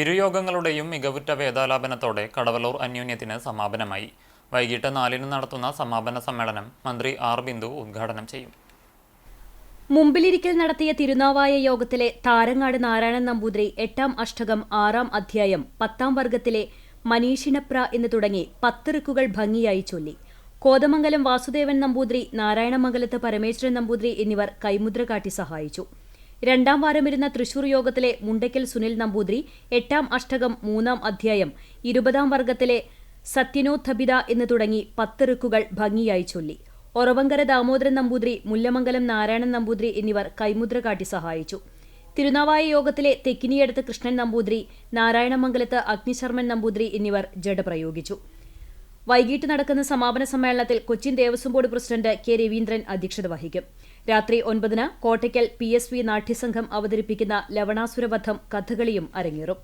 ഇരുയോഗങ്ങളുടെയും മികവുറ്റ വേദാലാപനത്തോടെ കടവലൂർ അന്യോന്യത്തിന് സമാപനമായി. വൈകിട്ട് നാലിന് നടത്തുന്ന സമാപന സമ്മേളനം മന്ത്രി ആർ ബിന്ദു ഉദ്ഘാടനം ചെയ്യും. മുമ്പിലിരിക്കൽ നടത്തിയ തിരുനാവായ യോഗത്തിലെ താരങ്ങാട് നാരായണൻ നമ്പൂതിരി എട്ടാം അഷ്ടകം ആറാം അധ്യായം പത്താം വർഗത്തിലെ മനീഷിണപ്ര എന്ന് തുടങ്ങി പത്തിറുക്കുകൾ ഭംഗിയായി ചൊല്ലി. കോതമംഗലം വാസുദേവൻ നമ്പൂതിരി നാരായണമംഗലത്ത് പരമേശ്വരൻ നമ്പൂതിരി എന്നിവർ കൈമുദ്ര കാട്ടി സഹായിച്ചു. രണ്ടാം വാരമിരുന്ന തൃശൂർ യോഗത്തിലെ മുണ്ടയ്ക്കൽ സുനിൽ നമ്പൂതിരി എട്ടാം അഷ്ടകം മൂന്നാം അധ്യായം ഇരുപതാം വർഗത്തിലെ സത്യനോത്ഥപിത എന്ന് തുടങ്ങി പത്ത് റിക്കുകൾ ഭംഗിയായി ചൊല്ലി. ഒറവങ്കര ദാമോദരൻ നമ്പൂതിരി മുല്ലമംഗലം നാരായണൻ നമ്പൂതിരി എന്നിവർ കൈമുദ്ര കാട്ടി സഹായിച്ചു. തിരുനാവായ യോഗത്തിലെ തെക്കിനിയടത്ത് കൃഷ്ണൻ നമ്പൂതിരി നാരായണമംഗലത്ത് അഗ്നിശർമ്മൻ നമ്പൂതിരി എന്നിവർ ജഡ പ്രയോഗിച്ചു വൈകിട്ട് നടക്കുന്ന സമാപന സമ്മേളനത്തിൽ Cochin Devaswom board president K Raveendran അധ്യക്ഷത വഹിക്കും. രാത്രി ഒൻപതിന് കോട്ടയ്ക്കൽ പി എസ് വി നാട്യസംഘം അവതരിപ്പിക്കുന്ന ലവണാസുരവധം കഥകളിയും അരങ്ങേറും.